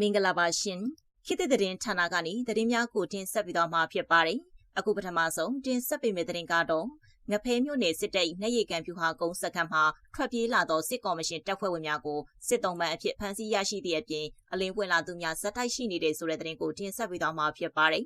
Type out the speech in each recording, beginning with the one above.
မင်္ဂလာပါရှင်ခေတ်သစ်သတင်းဌာနကနေသတင်းများကိုတင်ဆက်ပြီးတော့မှာဖြစ်ပါတယ်အခုပထမဆုံးတင်ဆက်ပေးမယ့်သတင်းကတော့ငဖဲမြို့နယ်စစ်တပ်နှက်ရည်ကန်ပြူဟာကုန်းစခန်းမှာထွက်ပြေးလာသောစစ်ကော်မရှင်တပ်ဖွဲ့ဝင်များကိုစစ်တုံးပန်းအဖြစ်ဖမ်းဆီးရရှိသည့်အပြင်အလင်းပွင့်လာသူများဇက်တိုက်ရှိနေတဲ့ဆိုတဲ့သတင်းကိုတင်ဆက်ပေးတော့မှာဖြစ်ပါတယ်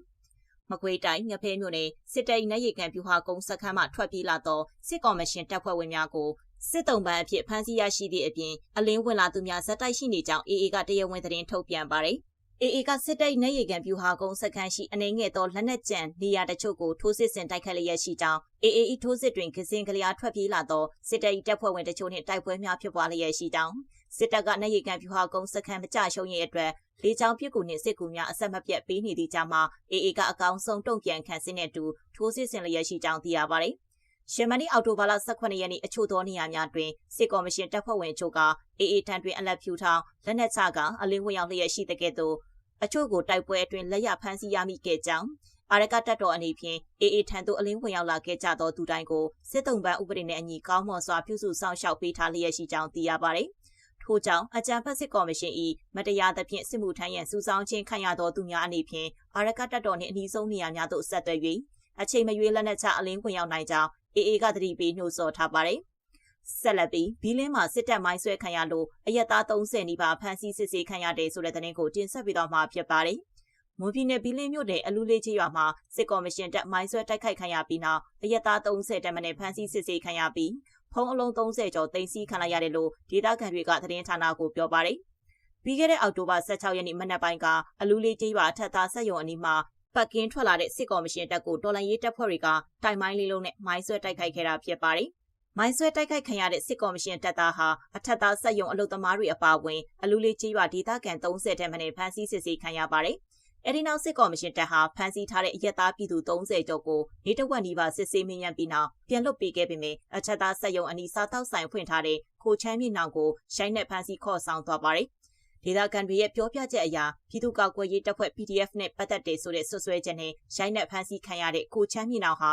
မကွေးတိုင်းငဖဲမြို့နယ်စစ်တပ်နှက်ရည်ကန်ပြူဟာကုန်းစခန်းမှထွက်ပြေးလာသောစစ်ကော်မရှင်တပ်ဖွဲ့ဝင်များကို စစ်တုံးပန်းအဖြစ်ဖမ်းဆီးရရှိသည့်အပြင်အလင်းဝင်လာသူများဇက်တိုက်ရှိနေကြောင်း AA ကတရားဝင်သတင်းထုတ်ပြန်ပါတယ်။ AA ကစစ်တပ်နေရီကန်ပြူဟာကုန်းစခန်းရှိအနေငယ်သောလက်နက်ကြံနေရာတချို့ကိုထိုးစစ်ဆင်တိုက်ခတ်လျက်ရှိကြောင်း AA ထိုးစစ်တွင်ကစင်ကလျာထွက်ပြေးလာသောစစ်တပ်တပ်ဖွဲ့ဝင်တချို့နှင့်တိုက်ပွဲများဖြစ်ပွားလျက်ရှိကြောင်းစစ်တပ်ကနေရီကန်ပြူဟာကုန်းစခန်းမကြရှုံးရဲ့အတွက်လေကြောင်းပစ်ကူနှင့်စစ်ကူများအဆက်မပြတ်ပေးနေသည့်ကြောင့်မှ AA ကအကောင်ဆုံးတုံ့ပြန်ခံစစ်နဲ့တူထိုးစစ်ဆင်လျက်ရှိကြောင်းသိရပါတယ်။ ရှမနီအော်တိုဘာလ18ရက်နေ့အချို့သောနေရာများတွင်စစ်ကော်မရှင်တပ်ဖွဲ့ဝင်ချို့ကအေအေထံတွင်အလက်ဖြူထောင်လက်နက်ချကအလင်းဝင်ရောက်လျက်ရှိတဲ့ကဲ့သို့အချို့ကိုတိုက်ပွဲအတွင်းလက်ရဖမ်းဆီးရမိခဲ့ကြောင်းအာရကတပ်တော်အနေဖြင့်အေအေထံသို့အလင်းဝင်ရောက်လာခဲ့ကြသောသူတိုင်းကိုစစ်တုံးပန်းဥပဒေနဲ့အညီကောင်းမွန်စွာပြုစုဆောင်ရှောက်ပေးထားလျက်ရှိကြောင်းသိရပါတယ်။ထို့ကြောင့်အကြံဖက်စစ်ကော်မရှင်၏မတရားသဖြင့်စစ်မှုထမ်းရန်စူးစောင်းခြင်းခံရသောသူများအနေဖြင့်အာရကတပ်တော်နှင့်အနီးဆုံးနေရာများသို့ဆက်သွယ်၍အချိန်မရွေးလက်နက်ချအလင်းဝင်ရောက်နိုင်ကြောင်း အေအေကသတိပေးနှိုးဆော်ထားပါတယ်။ဆက်လက်ပြီးဘီလင်းမှာစစ်တပ်မိုင်းဆွဲခံရလို့အရက်သား30နီးပါးဖမ်းဆီးစစ်ဆေးခံရတယ်ဆိုတဲ့သတင်းကိုတင်ဆက်ပေးတော့မှာဖြစ်ပါတယ်။မွန်ပြည်နယ်ဘီလင်းမြို့နယ်အလူလေးချေရွာမှာစစ်ကော်မရှင်တပ်မိုင်းဆွဲတိုက်ခိုက်ခံရပြီးနောက်အရက်သား30တက်မနဲ့ဖမ်းဆီးစစ်ဆေးခံရပြီးဖုံးအလုံး30ကျော်တင်စီခံလိုက်ရတယ်လို့ဒေသခံတွေကသတင်းဌာနကိုပြောပါတယ်။ပြီးခဲ့တဲ့အောက်တိုဘာ16ရက်နေ့မနက်ပိုင်းကအလူလေးကျေးရွာထက်သားဆက်ယုံအနီးမှာ ပတ်ကင်းထွက်လာတဲ့စစ်ကော်မရှင်တပ်ကိုတော်လန်ရေးတပ်ဖွဲ့တွေကတိုင်မိုင်းလေးလုံးနဲ့မိုင်းဆွဲတိုက်ခိုက်ခဲ့တာဖြစ်ပါတယ်။မိုင်းဆွဲတိုက်ခိုက်ခံရတဲ့စစ်ကော်မရှင်တပ်သားဟာအထက်သားစက်ယုံအလုသမားတွေအပါအဝင်အလူလေးကြီးရွာဒေသခံ30တဲမနဲ့ဖမ်းဆီးစစ်ဆေးခံရပါတယ်။အဲဒီနောက်စစ်ကော်မရှင်တပ်ဟာဖမ်းဆီးထားတဲ့အရက်သားပြည်သူ30ကျော်ကိုနေတဝက်နီးပါးစစ်ဆေးမင်းရန်ပြီးနောက်ပြန်လွတ်ပေးခဲ့ပေမယ့်အထက်သားစက်ယုံအနီးစားတောက်ဆိုင်ဖွင့်ထားတဲ့ခိုချမ်းမြေနောင်ကိုရှိုင်းနဲ့ဖမ်းဆီးခေါ်ဆောင်သွားပါတယ်။ ဒေသခံတွေရဲ့ပြောပြချက်အရပြည်သူ့ကောက်ကွယ်ရေးတပ်ဖွဲ့ PDF နဲ့ပတ်သက်တဲ့ဆိုတဲ့ဆွဆွဲချက်နဲ့ရိုင်းနဲ့ဖမ်းဆီးခံရတဲ့ကိုချမ်းမြေနောင်ဟာ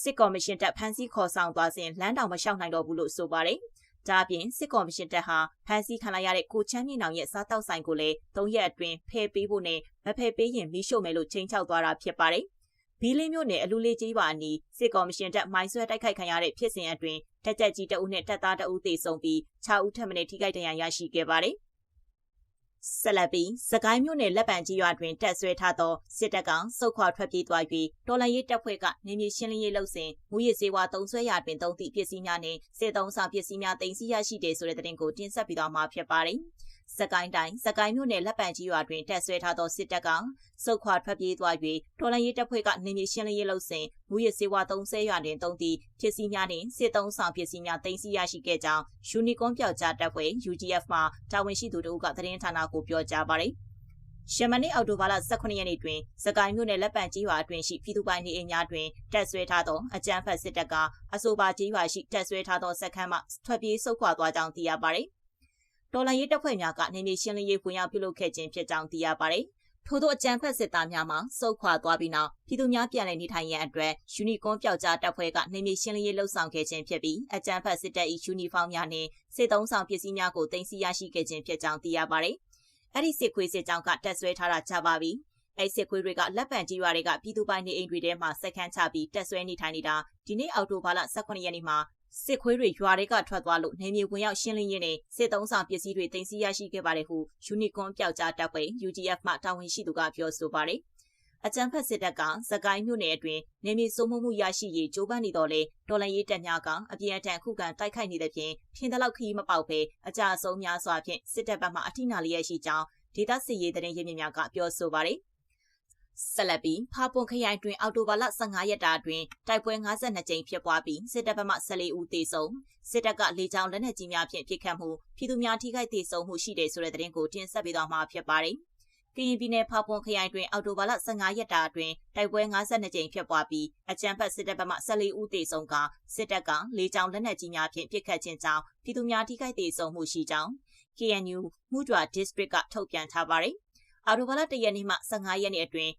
စစ်ကော်မရှင်တပ်ဖမ်းဆီးခေါ်ဆောင်သွားစဉ်လမ်းတောင်မလျှောက်နိုင်တော့ဘူးလို့ဆိုပါတယ်။ဒါအပြင်စစ်ကော်မရှင်တပ်ဟာဖမ်းဆီးခံလိုက်ရတဲ့ကိုချမ်းမြေနောင်ရဲ့စားတောက်ဆိုင်ကိုလည်း၃ရက်အတွင်းဖယ်ပေးဖို့နဲ့မဖယ်ပေးရင်မိရှို့မယ်လို့ချိန်ချောက်သွားတာဖြစ်ပါတယ်။ဘီလင်းမြို့နယ်အလူလေးကြီးပါအနီးစစ်ကော်မရှင်တပ်မိုင်းဆွဲတိုက်ခိုက်ခံရတဲ့ဖြစ်စဉ်အတွင်းတက်ကြက်ကြီးတအုပ်နဲ့တပ်သားတအုပ်သေဆုံးပြီး6ဦးထပ်မံထိခိုက်ဒဏ်ရာရရှိခဲ့ပါတယ်။ ဆက်လက်ပြီးစကိုင်းမြို့နယ်လက်ပံကြီးရွာတွင်တက်ဆွဲထားသောစစ်တပ်ကစုတ်ခွာထွက်ပြေးသွားပြီးတော်လန်ရေးတပ်ဖွဲ့ကနေမြေရှင်းလင်းရေးလုပ်စဉ်မူရစ်စေဝါတုံးဆွဲရာတွင်တုံးသည့်ပစ္စည်းများနှင့်စစ်သုံးဆောင်ပစ္စည်းများတင်စီရရှိတယ်ဆိုတဲ့သတင်းကိုတင်ဆက်ပြီးတော့မှာဖြစ်ပါတယ်။ စကိုင်းတိုင်းစကိုင်းမြို့နယ်လက်ပံကြီးရွာတွင်တက်ဆွဲထားသောစစ်တပ်ကစုတ်ခွာထွက်ပြေးသွား၍တော်လန်ရေးတပ်ဖွဲ့ကနေမြေရှင်းလင်းရေးလုပ်စဉ်မူရစ်စေဝါ30ရွာတွင်တုံးသည့်ဖြစ်စည်းများနှင့်စစ်သုံးဆောင်ဖြစ်စည်းများတင်စီရရှိခဲ့ကြောင်းယူနီကွန်ပြောက်ကြားတပ်ဖွဲ့ UGF မှတာဝန်ရှိသူတို့ကသတင်းဌာနကိုပြောကြားပါတယ်ရှမနစ်အော်တိုဘာလ18ရက်နေ့တွင်စကိုင်းမြို့နယ်လက်ပံကြီးရွာအတွင်းရှိပြည်သူပိုင်နေအိမ်များတွင်တက်ဆွဲထားသောအကြမ်းဖက်စစ်တပ်ကအဆိုပါကြီးရွာရှိတက်ဆွဲထားသောစက်ခန်းမှထွက်ပြေးဆုတ်ခွာသွားကြောင်းသိရပါတယ်။ တော်လှန်ရေးတပ်ဖွဲ့များကနေမြေရှင်းလင်းရေးဝင်ရောက်ပြုလုပ်ခဲ့ခြင်းဖြစ်ကြောင်းသိရပါတယ်။ထို့သောအကြမ်းဖက်စစ်သားများမှစုခွာသွားပြီးနောက်ပြည်သူများပြန်လည်နေထိုင်ရန်အတွက်ယူနီကွန်ပျောက်ကြားတပ်ဖွဲ့ကနေမြေရှင်းလင်းရေးလှုပ်ဆောင်ခဲ့ခြင်းဖြစ်ပြီးအကြမ်းဖက်စစ်တပ်၏ယူနီဖောင်းများနှင့်စစ်သုံးဆောင်ပစ္စည်းများကိုတင်စီရရှိခဲ့ခြင်းဖြစ်ကြောင်းသိရပါတယ်။အဲ့ဒီစစ်ခွေးစစ်ကြောင်းကတက်ဆွဲထားတာကြပါပြီ။အဲ့စစ်ခွေးတွေကလက်ပံကြီးရွာတွေကပြည်သူပိုင်နေအိမ်တွေထဲမှာစက်ခန်းချပြီးတက်ဆွဲနေထိုင်နေတာဒီနေ့အောက်တိုဘာလ18ရက်နေ့မှာ စစ်ခွေးတွေရွာတွေကထွက်သွားလို့နေမြေဝင်ရောက်ရှင်းလင်းရင်းနဲ့စစ်သုံးဆောင်ပစ္စည်းတွေတင်စီရရှိခဲ့ပါတယ်ဟုယူနီကွန်ပျောက်ကြားတပ်ဖွဲ့ UGF မှတာဝန်ရှိသူကပြောဆိုပါတယ်။အကြံဖက်စစ်တပ်ကစကိုင်းမြို့နယ်အတွင်းနေမြေစိုးမိုးမှုရရှိရေးကြိုးပမ်းနေတော့လေဒေါ်လာရေးတပ်များကအပြင်းအထန်ခုခံတိုက်ခိုက်နေတဲ့ဖြင့်ဖြင်းတလောက်ခီးမပေါက်ပဲအကြအဆုံးများစွာဖြင့်စစ်တပ်ဘက်မှအထိနာလျက်ရှိကြောင်းဒေသစစ်ရေးတရင်ရင်းမြစ်များကပြောဆိုပါတယ်။ ဆက်လက်ပြီးဖာပွန်ခရိုင်တွင်အော်တိုဘာလ15ရက်တာတွင်တိုက်ပွဲ52ကြိမ်ဖြစ်ပွားပြီးစစ်တပ်ဘက်မှ14ဦးသေဆုံးစစ်တပ်ကလေကြောင်းလက်နက်ကြီးများဖြင့်ပစ်ခတ်မှုပြည်သူများထိခိုက်သေဆုံးမှုရှိတယ်ဆိုတဲ့သတင်းကိုတင်ဆက်ပေးသွားမှာဖြစ်ပါတယ်။ကရင်ပြည်နယ်ဖာပွန်ခရိုင်တွင်အော်တိုဘာလ15ရက်တာတွင်တိုက်ပွဲ52ကြိမ်ဖြစ်ပွားပြီးအကြမ်းဖက်စစ်တပ်ဘက်မှ14ဦးသေဆုံးကစစ်တပ်ကလေကြောင်းလက်နက်ကြီးများဖြင့်ပစ်ခတ်ခြင်းကြောင့်ပြည်သူများထိခိုက်သေဆုံးမှုရှိကြောင်း KNU မှုဒွာ District ကထုတ်ပြန်ထားပါတယ်။အော်တိုဘာလ1ရက်နေ့မှ15ရက်နေ့အတွင်း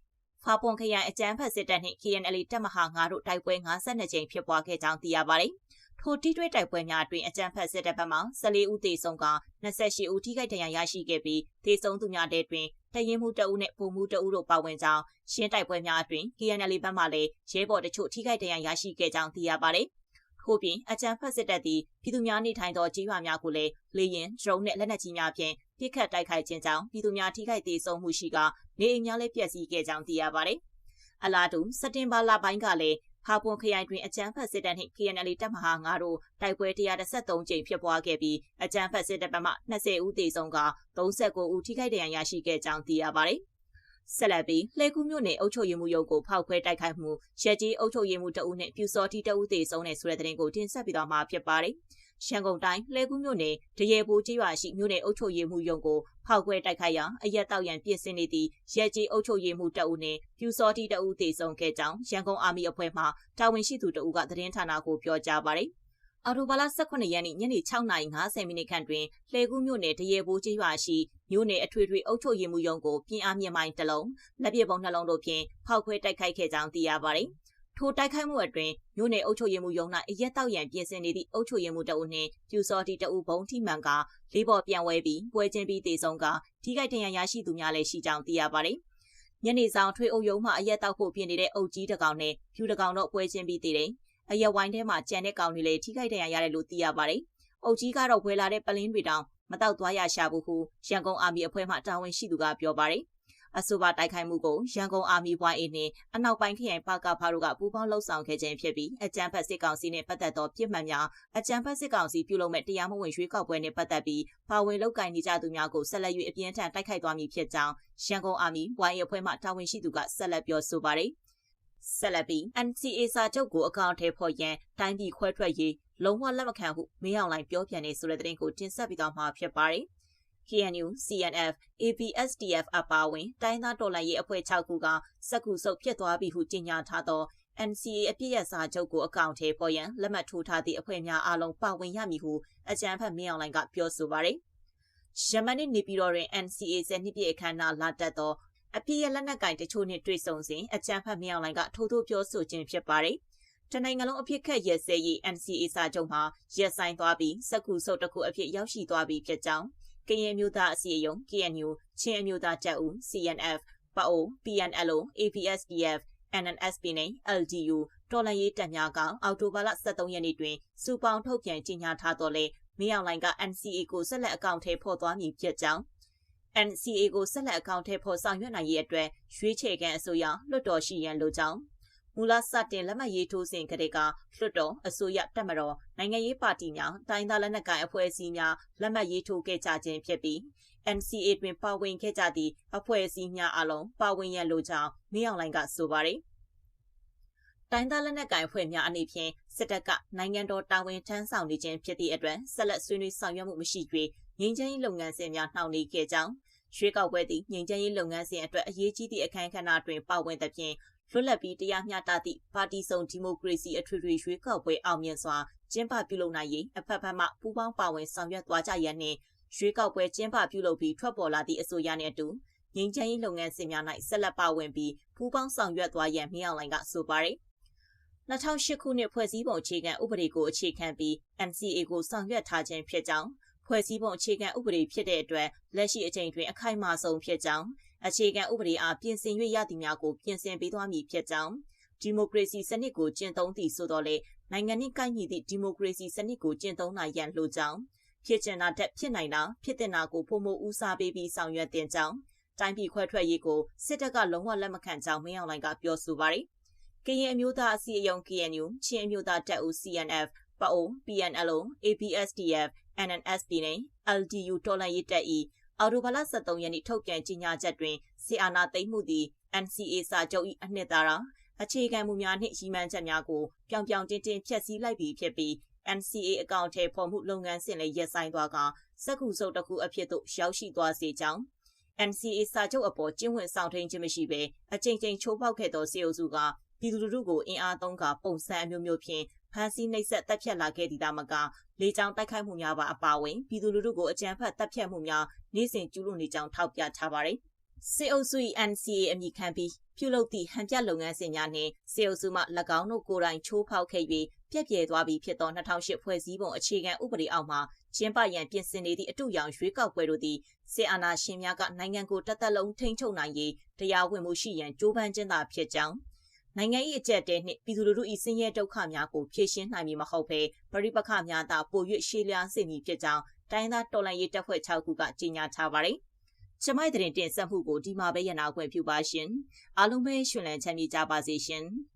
ဖာပွန်ခရိုင်အကြမ်းဖက်စစ်တပ်နှင့် KNL တပ်မဟာ9တို့တိုက်ပွဲ52ကြိမ်ဖြစ်ပွားခဲ့ကြောင်းသိရပါတယ်။ထိုတိတွဲတိုက်ပွဲများအတွင်းအကြမ်းဖက်စစ်တပ်ဘက်မှ14ဦးသေဆုံးက28ဦးထိခိုက်ဒဏ်ရာရရှိခဲ့ပြီးသေဆုံးသူများတဲ့တွင်တရင်မှုတအုပ်နဲ့ပုံမှုတအုပ်တို့ပါဝင်ကြောင်းရှင်းတိုက်ပွဲများအတွင် KNL ဘက်မှလည်းရဲဘော်တချို့ထိခိုက်ဒဏ်ရာရရှိခဲ့ကြောင်းသိရပါတယ်။ထို့ပြင်အကြံဖက်စစ်တပ်သည်ပြည်သူများနေထိုင်သောကြေးရွာများကိုလည်းလေရင်ဒရုန်းနဲ့လက်နက်ကြီးများဖြင့် ပစ်ခတ်တိုက်ခိုက်ခြင်းကြောင့်ပြည်သူများထိခိုက်ဒေဆုံးမှုရှိကနေအိမ်များလည်းပျက်စီးခဲ့ကြောင်းသိရပါတယ်။အလားတူစက်တင်ဘာလပိုင်းကလည်းဖာပွန်ခရိုင်တွင်အကြမ်းဖက်စစ်တပ်နှင့် KNL တပ်မဟာ9တို့တိုက်ပွဲ133ကြိမ်ဖြစ်ပွားခဲ့ပြီးအကြမ်းဖက်စစ်တပ်ဘက်မှ20ဦးသေဆုံးက39ဦးထိခိုက်ဒဏ်ရာရရှိခဲ့ကြောင်းသိရပါတယ်။ဆက်လက်ပြီးလှဲကူးမြို့နယ်အုပ်ချုပ်ရေးမှူးရုံးကိုဖောက်ခွဲတိုက်ခိုက်မှုရက်ကြီးအုပ်ချုပ်ရေးမှူးတအုပ်နဲ့ပြူစောတိတအုပ်သေဆုံးတဲ့ဆိုတဲ့တဲ့တင်ကိုတင်ဆက်ပြီးတော့မှာဖြစ်ပါတယ်။ ရန်ကုန်တိုင်းလှဲကူးမြို့နယ်တရေပိုးကျေးရွာရှိမြို့နယ်အုပ်ချုပ်ရေးမှူးရုံးကိုဖောက်ခွဲတိုက်ခိုက်ရာအရက်တောက်ရန်ပြစ်စင်နေသည့်ရဲကြီးအုပ်ချုပ်ရေးမှူးတအုပ်နှင့်ပြူစောတိတအုပ်တေဆုံးခဲ့ကြောင်းရန်ကုန်အာမီအဖွဲ့မှတာဝန်ရှိသူတအုပ်ကသတင်းဌာနကိုပြောကြားပါတယ်။အော်တိုဘာလ18ရက်နေ့ညနေ6:50မိနစ်ခန့်တွင်လှဲကူးမြို့နယ်တရေပိုးကျေးရွာရှိမြို့နယ်အထွေထွေအုပ်ချုပ်ရေးမှူးရုံးကိုပြင်းအားမြင့်မိုင်းတစ်လုံးလက်ပြပုံနှလုံးတို့ဖြင့်ဖောက်ခွဲတိုက်ခိုက်ခဲ့ကြောင်းသိရပါတယ်။ ထိုတိုက်ခိုက်မှုအတွင်းမြို့နယ်အုပ်ချုပ်ရေးမှူးရုံး၌အရက်တောက်ရန်ပြင်ဆင်နေသည့်အုပ်ချုပ်ရေးမှူးတအုပ်နှင့်ပြူစော်တီတအုပ်ဘုံထိမှန်ကလေးပေါ်ပြန်ဝဲပြီးပွဲချင်းပြီးတေဆုံးကထိခိုက်ဒဏ်ရာရရှိသူများလည်းရှိကြောင်းသိရပါတယ်။ညနေဆောင်ထွေအုပ်ရုံးမှအရက်တောက်ဖို့ပြင်နေတဲ့အုပ်ကြီးတကောင်နဲ့ဖြူတကောင်တော့ပွဲချင်းပြီးတေတယ်။အရက်ဝိုင်းထဲမှာကြံတဲ့ကောင်တွေလည်းထိခိုက်ဒဏ်ရာရတယ်လို့သိရပါတယ်။အုပ်ကြီးကတော့ဝယ်လာတဲ့ပလင်းတွေတောင်မတော့သွားရရှာဘူးဟုရန်ကုန်အာမီအဖွဲ့မှတာဝန်ရှိသူကပြောပါတယ်။ အဆိုပါတိုက်ခိုက်မှုကိုရန်ကုန်အာမီဘွိုင်းအင်းနှင့်အနောက်ပိုင်းခရိုင်ပါကဖားတို့ကပူးပေါင်းလှုပ်ဆောင်ခဲ့ခြင်းဖြစ်ပြီးအကြံဖက်စစ်ကောင်စီနှင့်ပတ်သက်သောပြစ်မှတ်များအကြံဖက်စစ်ကောင်စီပြုလုပ်မဲ့တရားမဝင်ရွေးကောက်ပွဲနှင့်ပတ်သက်ပြီးပါဝင်လုပ်ကိုင်နေကြသူများကိုဆက်လက်၍အပြင်းထန်တိုက်ခိုက်သွားမည်ဖြစ်ကြောင်းရန်ကုန်အာမီဘွိုင်းအဖွဲ့မှတာဝန်ရှိသူကဆက်လက်ပြောဆိုပါတယ်ဆက်လက်ပြီး NCA စာချုပ်ကိုအကောင့်ထဲပေါ်ရန်တိုင်းပြည်ခွဲထွက်ရေးလုံးဝလက်မခံဟုမင်းအောင်လှိုင်ပြောပြန်နေဆိုတဲ့သတင်းကိုတင်ဆက်ပြီးတော့မှာဖြစ်ပါတယ်။ KNU, CNF, ABSDF အပါအဝင်တိုင်းသားတော်လှန်ရေးအဖွဲ့6ခုကစက်ကူဆုပ်ဖြစ်သွားပြီဟုကြေညာထားသော NCA အပြည့်ရစာချုပ်ကိုအကောင့်ထဲပေါ်ရန်လက်မှတ်ထိုးထားသည့်အဖွဲ့များအားလုံးပါဝင်ရမည်ဟုအကြံဖတ်မင်းအောင်လှိုင်ကပြောဆိုပါရယ်။ယမန်နေပြည်တော်တွင် NCA ဇနှစ်ပြည့်အခမ်းအနားလာတက်သောအပြည့်ရလက်နက်ကင်တချို့နှင့်တွေ့ဆုံစဉ်အကြံဖတ်မင်းအောင်လှိုင်ကထိုးထိုးပြောဆိုခြင်းဖြစ်ပါရယ်။တနိုင်ငံလုံးအဖြစ်ခက်ရဲစဲရေး NCA စာချုပ်မှာရက်ဆိုင်သွားပြီးစက်ကူဆုပ်တစ်ခုအဖြစ်ရောက်ရှိသွားပြီဖြစ်ကြောင်း ကရင်မျိုးသားအစည်းအရုံး KNU ချင်းအမျိုးသားတပ်ဦး CNF ပအို PNLO APSDF NNSP နဲ့ LDU တော်လှန်ရေးတပ်များကအောက်တိုဘာလ23ရက်နေ့တွင်စူပေါင်းထုတ်ပြန်ကြေညာထားတော်လဲမင်းအောင်လှိုင်က NCA ကိုဆက်လက်အကောင့်ထဲပေါ်သွားမည်ဖြစ်ကြောင်း NCA ကိုဆက်လက်အကောင့်ထဲပေါ်ဆောင်ရွက်နိုင်ရေးအတွက်ရွေးချယ်ကန်အစိုးရလွှတ်တော်ရှိရန်လိုကြောင်း မူလစတင်လက်မှတ်ရေးထိုးစဉ်ကတည်းကလွှတ်တော်အစိုးရတပ်မတော်နိုင်ငံရေးပါတီများတိုင်းသားလက်နက်ကိုင်အဖွဲ့အစည်းများလက်မှတ်ရေးထိုးခဲ့ကြခြင်းဖြစ်ပြီး NCA တွင်ပါဝင်ခဲ့ကြသည့်အဖွဲ့အစည်းများအလုံးပါဝင်ရန်လိုကြောင်းမင်းအောင်လှိုင်ကဆိုပါတယ်တိုင်းသားလက်နက်ကိုင်အဖွဲ့များအနေဖြင့်စစ်တပ်ကနိုင်ငံတော်တာဝန်ထမ်းဆောင်နေခြင်းဖြစ်သည့်အတွက်ဆက်လက်ဆွေးနွေးဆောင်ရွက်မှုမရှိ၍ငြိမ်းချမ်းရေးလုပ်ငန်းစဉ်များနှောင့်နှေးခဲ့ကြောင်းရွေးကောက်ပွဲသည့်ငြိမ်းချမ်းရေးလုပ်ငန်းစဉ်အတွက်အရေးကြီးသည့်အခမ်းအနားတွင်ပါဝင်သဖြင့် လွတ်လပ်ပြီးတရားမျှတသည့်ပါတီစုံဒီမိုကရေစီအထွေထွေရွေးကောက်ပွဲအောင်မြင်စွာကျင်းပပြုလုပ်နိုင်ရေးအဖက်ဖက်မှပူးပေါင်းပါဝင်ဆောင်ရွက်သွားကြရန်နှင့်ရွေးကောက်ပွဲကျင်းပပြုလုပ်ပြီးထွက်ပေါ်လာသည့်အဆိုအရနှင့်အတူငြိမ်းချမ်းရေးလုပ်ငန်းစဉ်များ၌ဆက်လက်ပါဝင်ပြီးပူးပေါင်းဆောင်ရွက်သွားရန်မြောက်လိုင်ကဆိုပါရယ်2008ခုနှစ်ဖွဲ့စည်းပုံအခြေခံဥပဒေကိုအခြေခံပြီး NCA ကိုဆောင်ရွက်ထားခြင်းဖြစ်ကြောင်းဖွဲ့စည်းပုံအခြေခံဥပဒေဖြစ်တဲ့အတွက်လက်ရှိအချိန်တွင်အခိုင်အမာဆုံးဖြစ်ကြောင်း အခြေခံဥပဒေအားပြင်ဆင်၍ရသည်များကိုပြင်ဆင်ပေးသွားမည်ဖြစ်ကြောင်းဒီမိုကရေစီစနစ်ကိုကျင့်သုံးသည့်ဆိုတော့လေနိုင်ငံနှင့်ကိုက်ညီသည့်ဒီမိုကရေစီစနစ်ကိုကျင့်သုံးနိုင်ရန်လိုကြောင်းဖြစ်ချင်တာတက်ဖြစ်နိုင်တာဖြစ်တင်တာကိုပုံမဦးစားပေးပြီးဆောင်ရွက်တင်ကြောင်းတိုင်းပြည်ခွဲထွက်ရေးကိုစစ်တပ်ကလုံးဝလက်မခံကြောင်းမင်းအောင်လှိုင်ကပြောဆိုပါတယ်။ကရင်အမျိုးသားအစည်းအရုံး KNU ချင်းအမျိုးသားတပ်ဦး CNF ပအို PNLO APSDF NNSP နဲ့ LDU တော်လှန်ရေးတပ်၏ အော်တိုဘာလ23ရက်နေ့ထုတ်ပြန်ကြေညာချက်တွင်စီအာနာသိမ့်မှုသည် NCA စာချုပ်၏အနှစ်သာရအခြေခံမှုများနှင့်ရည်မှန်းချက်များကိုပြောင်ပြောင်တင်းတင်းဖျက်ဆီးလိုက်ပြီးဖြစ်ပြီး NCA အကောင့်ထဲပေါ်မှုလုပ်ငန်းစဉ်လည်းရပ်ဆိုင်းသွားကစက်ကူစုပ်တစ်ခုအဖြစ်သို့ရောက်ရှိသွားစေကြောင်း NCA စာချုပ်အပေါ်ကျင်းဝင်ဆောင်ထိန်ခြင်းမရှိဘဲအကြိမ်ကြိမ်ချိုးဖောက်ခဲ့သောစေအုပ်စုကပြည်သူလူထုကိုအင်အားသုံးကပုံစံအမျိုးမျိုးဖြင့်ဖမ်းဆီးနှိပ်စက်တပ်ဖြတ်လာခဲ့သည်သာမကလေကြောင်းတိုက်ခိုက်မှုများပါအပါအဝင်ပြည်သူလူထုကိုအကြမ်းဖက်တပ်ဖြတ်မှုများ နေ့စဉ်ကျူးလွန်နေကြောင်းထောက်ပြထားပါတယ်။စေအုပ်စု NCA အမိခံပြီးပြုလုပ်သည့်ဟန်ပြလုပ်ငန်းစဉ်များနှင့်စေအုပ်စုမှ၎င်းတို့ကိုယ်တိုင်ချိုးဖောက်ခဲ့၍ပြက်ပြဲသွားပြီးဖြစ်သော2008ဖွဲ့စည်းပုံအခြေခံဥပဒေအောက်မှာကျင်းပရန်ပြင်ဆင်နေသည့်အတူရောင်ရွေးကောက်ပွဲတို့သည်စစ်အာဏာရှင်များကနိုင်ငံကိုတသက်လုံးထိန်းချုပ်နိုင်ရေးတရားဝင်မှုရှိရန်ကြိုးပမ်းခြင်းသာဖြစ်ကြောင်းနိုင်ငံ၏အကြက်တဲနှင့်ပြည်သူလူထု၏ဆင်းရဲဒုက္ခများကိုဖြေရှင်းနိုင်မည်မဟုတ်ဘဲပရိပခများသာပို၍ရှေးလျားစေမည်ဖြစ်ကြောင်း တိုင်းသားတော်လှန်ရေးတပ်ဖွဲ့6ခုကကြေညာထားပါတယ်။ကျမိုက်တဲ့တင်ဆက်မှုကိုဒီမှာပဲရနာခွင့်ပြုပါရှင်။အားလုံးပဲရှင်လန်းချမ်းမြေ့ကြပါစေရှင်။